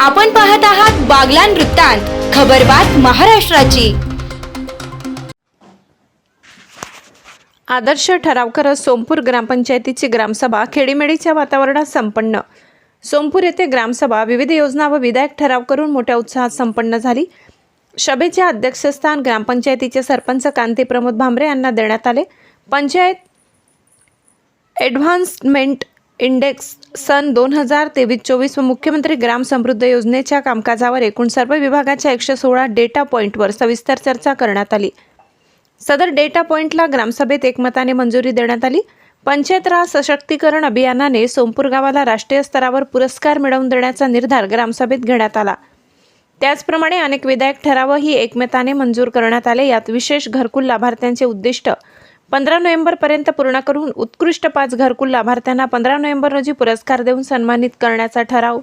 आपण पाहत आहात बागलान वृत्तांत खबरबात महाराष्ट्राची. आदर्श ठराव करत सोमपूर ग्रामपंचायतीची ग्रामसभा खेडीमेडीच्या वातावरणात संपन्न. सोमपूर येथे ग्रामसभा विविध योजना व विधायक ठराव करून मोठ्या उत्साहात संपन्न झाली. सभेचे अध्यक्षस्थान ग्रामपंचायतीचे सरपंच कांती प्रमोद भांबरे यांना देण्यात आले. पंचायत ॲडव्हान्समेंट इंडेक्स सन दोन हजार तेवीस चोवीस व मुख्यमंत्री ग्राम समृद्ध योजनेच्या कामकाजावर एकूण सर्व विभागाच्या एकशे सोळा डेटा पॉईंटवर सविस्तर चर्चा करण्यात आली. सदर डेटा पॉईंटला ग्रामसभेत एकमताने मंजुरी देण्यात आली. पंचायत राज सशक्तीकरण अभियानाने सोमपूर गावाला राष्ट्रीय स्तरावर पुरस्कार मिळवून देण्याचा निर्धार ग्रामसभेत घेण्यात आला. त्याचप्रमाणे अनेक विधायक ठरावही एकमताने मंजूर करण्यात आले. यात विशेष घरकुल लाभार्थ्यांचे उद्दिष्ट पंधरा नोव्हेंबरपर्यंत पूर्ण करून उत्कृष्ट पाच घरकुल लाभार्थ्यांना पंधरा नोव्हेंबर रोजी पुरस्कार देऊन सन्मानित करण्याचा ठराव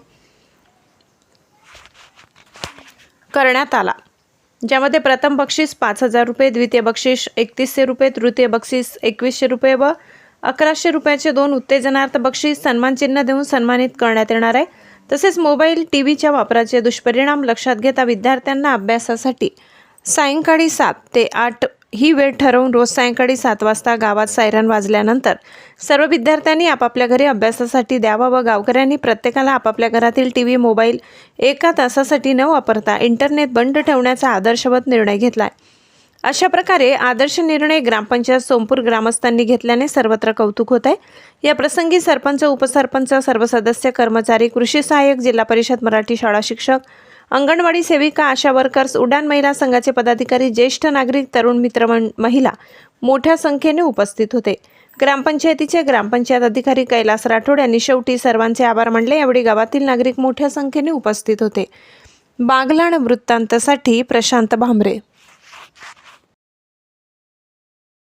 करण्यात आला. ज्यामध्ये प्रथम बक्षीस पाच हजार रुपये द्वितीय बक्षीस एकतीसशे रुपये तृतीय बक्षीस एकवीसशे रुपये व अकराशे रुपयाचे दोन उत्तेजनार्थ बक्षीस सन्मानचिन्ह देऊन सन्मानित करण्यात येणार आहे. तसेच मोबाईल टी व्हीच्या वापराचे दुष्परिणाम लक्षात घेता विद्यार्थ्यांना अभ्यासासाठी सायंकाळी सात ते आठ ही वेळ ठरवून रोज सायंकाळी सात वाजता गावात सायरन वाजल्यानंतर सर्व विद्यार्थ्यांनी आपापल्या घरी अभ्यासासाठी द्यावा व गावकऱ्यांनी प्रत्येकाला आपापल्या घरातील टी व्ही मोबाईल एका तासासाठी न वापरता इंटरनेट बंद ठेवण्याचा आदर्शवत निर्णय घेतला आहे अशा प्रकारे आदर्श निर्णय ग्रामपंचायत सोमपूर ग्रामस्थांनी घेतल्याने सर्वत्र कौतुक होत आहे या प्रसंगी सरपंच उपसरपंच सर्व सदस्य कर्मचारी कृषी सहाय्यक जिल्हा परिषद मराठी शाळा शिक्षक अंगणवाडी सेविका आशा वर्कर्स उडान महिला संघाचे पदाधिकारी ज्येष्ठ नागरिक तरुण मित्र महिला मोठ्या संख्येने उपस्थित होते. ग्रामपंचायतीचे ग्रामपंचायत अधिकारी कैलास राठोड यांनी शेवटी सर्वांचे आभार मानले. यावेळी गावातील नागरिक मोठ्या संख्येने उपस्थित होते. बागलाण वृत्तांतसाठी प्रशांत भांबरे